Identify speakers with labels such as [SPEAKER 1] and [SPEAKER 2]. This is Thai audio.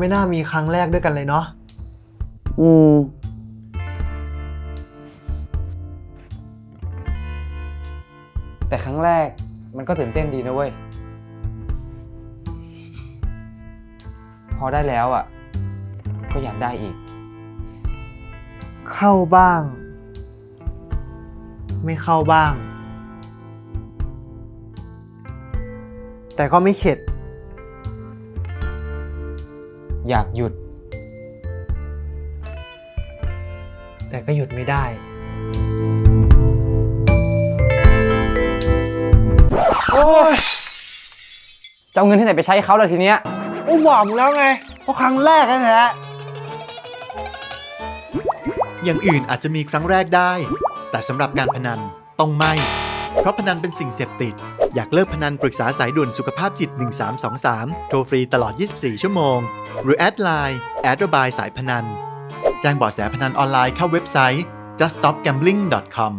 [SPEAKER 1] ไม่น่ามีครั้งแรกด้วยกันเลยเนาะ
[SPEAKER 2] อืม แต่ครั้งแรกมันก็ตื่นเต้นดีนะเว้ย พอได้แล้วอะ ก็อยากได้อีก
[SPEAKER 1] เข้าบ้าง ไม่เข้าบ้าง แต่ก็ไม่เข็ด
[SPEAKER 2] อยากหยุด
[SPEAKER 1] แต่ก็หยุดไม่ได้ โอ้ย
[SPEAKER 2] จะเอาเงินที่ไหนไปใช้เขาล่ะทีเนี้ย
[SPEAKER 1] ก็บอกมึงแล้วไง เพราะครั้งแรกแท้
[SPEAKER 3] อย่างอื่นอาจจะมีครั้งแรกได้ แต่สำหรับการพนันต้องไม่ เพราะพนันเป็นสิ่งเสพติด อยากเลิกพนันปรึกษาสายด่วนสุขภาพจิต 1323 โทรฟรีตลอด 24 ชั่วโมง หรือแอดไลน์แอดระบายสายพนัน แจ้งเบาะแสพนันออนไลน์เข้าเว็บไซต์ juststopgambling.com